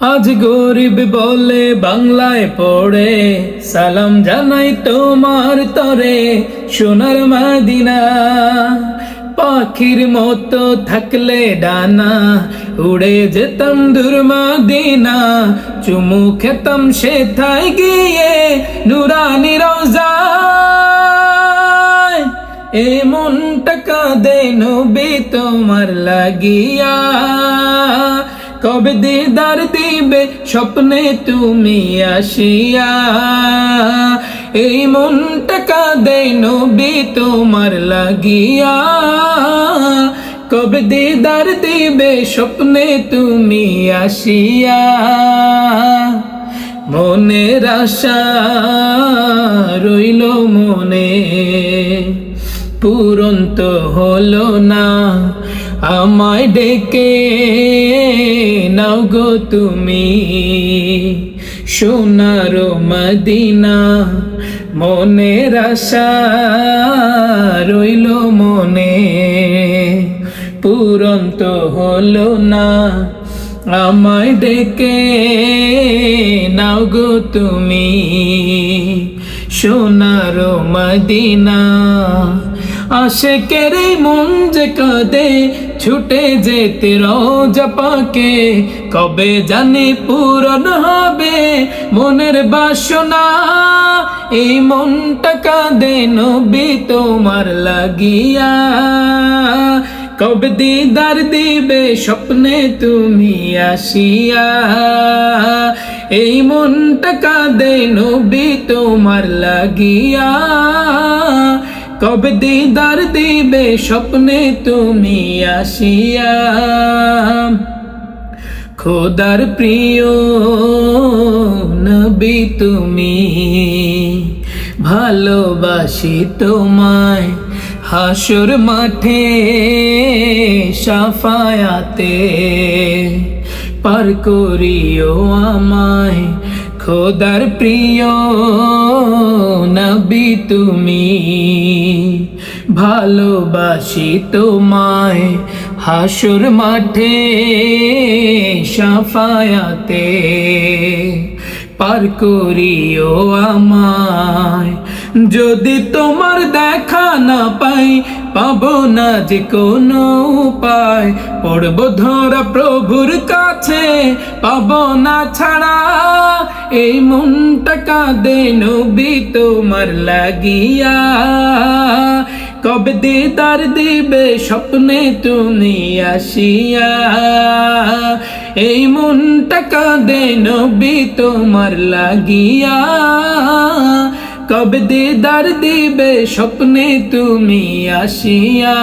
আজ গরিব বলে বাংলায় পড়ে। সালাম জানাই তোমার তরে, সোনার মাদিনা। পাখির মতো থাকলে ডানা, উড়ে যেতাম দূর মাদিনা। চুমু খেতাম সে থাই গিয়ে নুরানি রোজায়। এ মনটা কাঁদে নবী তোমার লাগিয়া। কবে দিদার দিবে স্বপ্নে তুমি আসিয়া? এই মনটা কাঁদে নবী তোমার লাগিয়া। কবে দিদার দিবে স্বপ্নে তুমি আসিয়া? মনের আশা রইল মনে, পূরণ তো হলো না। আমায় ডেকে নাও গো তুমি। সোনার মদিনা, মনের আশা রইল মনে। পূরণ তো হলো না, আমায় ডেকে নাও গো তুমি। সোনার মদিনা আশেকের মন যে কাঁদে, ছুটে যেতে রোজা পাকে। কবে জানি পূরণ হবে মনের বাসনা, এই মনটা কাঁদে নবী তোমার লাগিয়া। কবে দিদার দিবে স্বপ্নে তুমি আসিয়া, এই মনটা কাঁদে নবী তোমার লাগিয়া। কবে দিদার দিবে স্বপ্নে তুমি আসিয়া? খোদার প্রিয় নবী তুমি, ভালোবাসি তোমায়। হাসুর মাঠে সাফায়াতে পার করিও আমায়। খোদার প্রিয় নবী তুমি, ভালোবাসি তোমায় হাসুর মাঠে, সাফায়াতে পার করিও আমায়। যদি তোমার দেখা না পাই পাবো না যে কোনো উপায়। পড়ব ধরা প্রভুর কাছে, পাবো না ছাড়া। এই মনটা কাঁদে নবী তোমার লাগিয়া। কবে দিদার দিবে স্বপ্নে তুমি আসিয়া। এই মনটা কাঁদে নবী তোমার লাগিয়া। কবে দিদার দিবে স্বপ্নে তুমি আসিয়া?